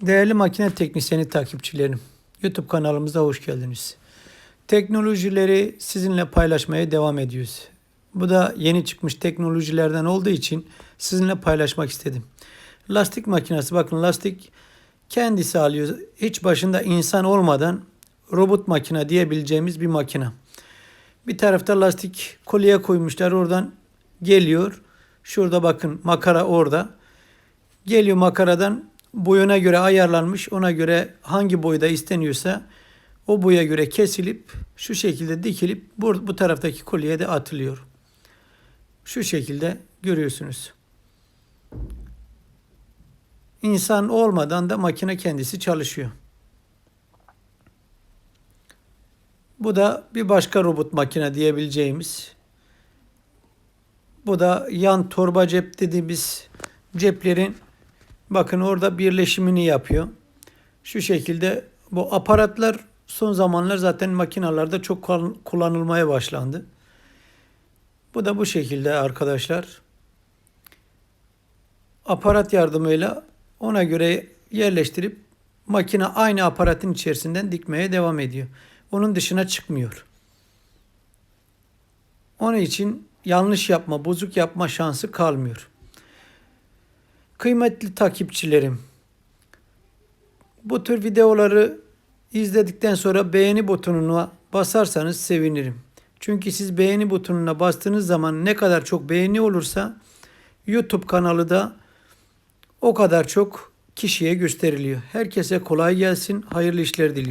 Değerli makine teknisyeni takipçilerim, YouTube kanalımıza hoş geldiniz. Teknolojileri sizinle paylaşmaya devam ediyoruz. Bu da yeni çıkmış teknolojilerden olduğu için sizinle paylaşmak istedim. Lastik makinesi, bakın lastik kendisi alıyor. Hiç başında insan olmadan robot makine diyebileceğimiz bir makine. Bir tarafta lastik kolye koymuşlar oradan geliyor. Şurada bakın makara orada. Geliyor makaradan boyuna göre ayarlanmış. Ona göre hangi boyda isteniyorsa o boya göre kesilip şu şekilde dikilip bu, bu taraftaki kolyeye de atılıyor. Şu şekilde görüyorsunuz. İnsan olmadan da makine kendisi çalışıyor. Bu da bir başka robot makine diyebileceğimiz. Bu da yan torba cep dediğimiz ceplerin bakın orada birleşimini yapıyor. Şu şekilde bu aparatlar son zamanlar zaten makinalarda çok kul- kullanılmaya başlandı. Bu da bu şekilde arkadaşlar. Aparat yardımıyla ona göre yerleştirip makine aynı aparatın içerisinden dikmeye devam ediyor. Onun dışına çıkmıyor. Onun için yanlış yapma, bozuk yapma şansı kalmıyor. Kıymetli takipçilerim, bu tür videoları izledikten sonra beğeni butonuna basarsanız sevinirim. Çünkü siz beğeni butonuna bastığınız zaman ne kadar çok beğeni olursa YouTube kanalı da o kadar çok kişiye gösteriliyor. Herkese kolay gelsin, hayırlı işler diliyorum.